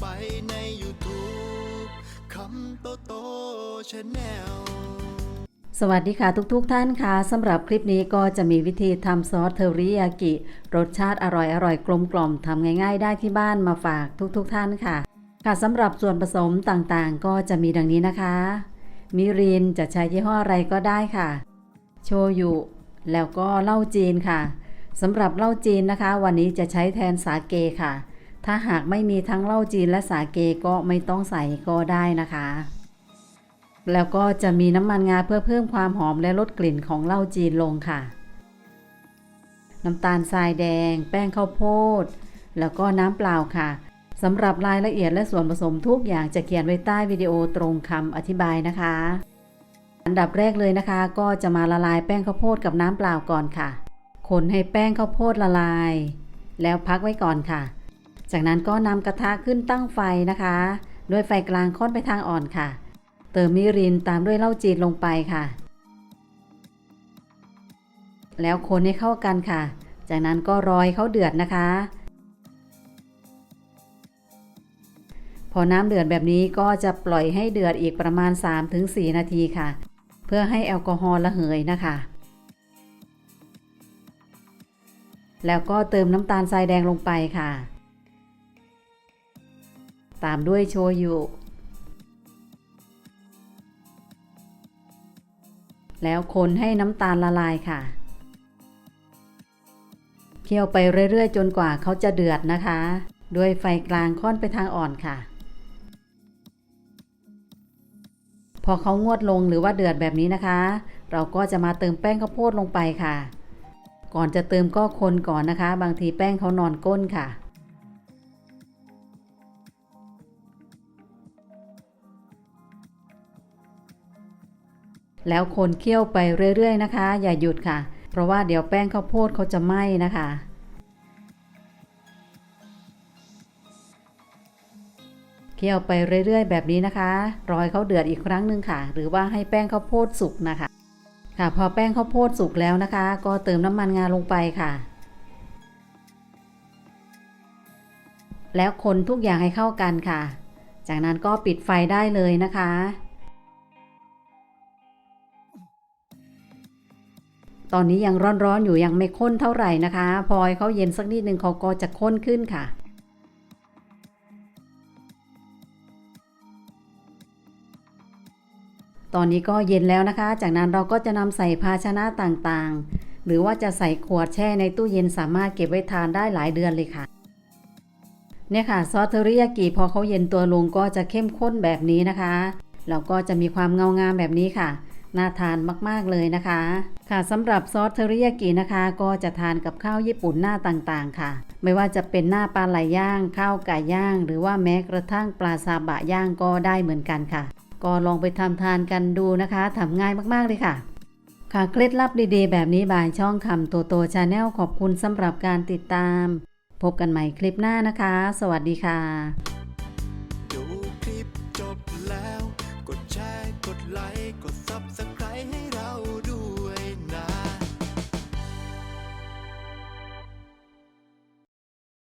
ไปใน YouTube คำโตโตชาแนลสวัสดีค่ะทุกๆทท่านค่ะสำหรับคลิปนี้ก็จะมีวิธีทำซอสเทอริยากิ รสชาติอร่อยอร่อยกลมกล่อมทำง่ายๆ ได้ที่บ้านมาฝากทุกๆทท่านค่ะ ค่ะสำหรับส่วนผสมต่างๆ ก็จะมีดังนี้นะคะ มิรินจะใช้ยี่ห้ออะไรก็ได้ค่ะ โชยุ แล้วก็เหล้าจีนค่ะสำหรับเหล้าจีนนะคะ วันนี้จะใช้แทนสาเกค่ะ ถ้าหากไม่มีทั้งเหล้าจีนและสาเกก็ไม่ต้องใส่ก็ได้นะคะ แล้วก็จะมีน้ำมันงาเพื่อเพิ่มความหอมและลดกลิ่นของเหล้าจีนลงค่ะ น้ำตาลทรายแดง แป้งข้าวโพด แล้วก็น้ำเปล่าค่ะสำหรับรายละเอียดและส่วนผสมทุกอย่างจะเขียนไว้ใต้วิดีโอตรงคำอธิบายนะคะ อันดับแรกเลยนะคะ ก็จะมาละลายแป้งข้าวโพดกับน้ำเปล่าก่อนค่ะ คนให้แป้งข้าวโพดละลาย แล้วพักไว้ก่อนค่ะ จากนั้นก็นำกระทะขึ้นตั้งไฟนะคะ ด้วยไฟกลางค่อนไปทางอ่อนค่ะ เติมมิรินตามด้วยเหล้าจีนลงไปค่ะ แล้วคนให้เข้ากันค่ะ จากนั้นก็รอยเขาเดือดนะคะ พอน้ำเดือดแบบนี้ก็จะปล่อยให้เดือดอีกประมาณ 3-4 นาทีค่ะ เพื่อให้แอลกอฮอล์ระเหยนะคะแล้วก็เติมน้ำตาลทรายแดงลงไปค่ะ ตามด้วยโชยุ แล้วคนให้น้ำตาลละลายค่ะ เคี่ยวไปเรื่อยๆ จนกว่าเขาจะเดือดนะคะ ด้วยไฟกลางค่อนไปทางอ่อนค่ะ พอเขางวดลงหรือว่าเดือดแบบนี้นะคะ เราก็จะมาเติมแป้งข้าวโพดลงไปค่ะ ก่อนจะเติมก็คนก่อนนะคะ บางทีแป้งเขานอนก้นค่ะ แล้วคนเคี่ยวไปเรื่อยๆนะคะ อย่าหยุดค่ะ เพราะว่าเดี๋ยวแป้งข้าวโพดเขาจะไหม้นะคะเคี่ยวไปเรื่อยๆ แบบนี้นะคะ รอยเขาเดือดอีกครั้งหนึ่งค่ะ หรือว่าให้แป้งข้าวโพดสุกนะคะ ค่ะ พอแป้งข้าวโพดสุกแล้วนะคะ ก็เติมน้ำมันงาลงไปค่ะ แล้วคนทุกอย่างให้เข้ากันค่ะ จากนั้นก็ปิดไฟได้เลยนะคะ ตอนนี้ยังร้อนๆอยู่ยังไม่ข้นเท่าไหร่นะคะพอให้เขาเย็นสักนิดหนึ่งเขาก็จะข้นขึ้นค่ะตอนนี้ก็เย็นแล้วนะคะ จากนั้นเราก็จะนำใส่ภาชนะต่างๆ หรือว่าจะใส่ขวดแช่ในตู้เย็นสามารถเก็บไว้ทานได้หลายเดือนเลยค่ะ เนี่ยค่ะซอสเทอริยากิพอเขาเย็นตัวลงก็จะเข้มข้นแบบนี้นะคะ แล้วก็จะมีความเงางามแบบนี้ค่ะ น่าทานมากๆเลยนะคะ ค่ะสำหรับซอสเทอริยากินะคะ ก็จะทานกับข้าวญี่ปุ่นหน้าต่างๆ ค่ะ ไม่ว่าจะเป็นหน้าปลาไหลย่าง ข้าวไก่ย่าง หรือว่าแม้กระทั่งปลาซาบะย่างก็ได้เหมือนกันค่ะ ก็ลองไปทำทานกันดูนะคะทำง่ายมากๆเลยค่ะค่ะเคล็ดลับดีๆ แบบนี้บายช่องคำโตโตชาแนลขอบคุณสำหรับการติดตาม พบกันใหม่คลิปหน้านะคะ สวัสดีค่ะ ลิปจบ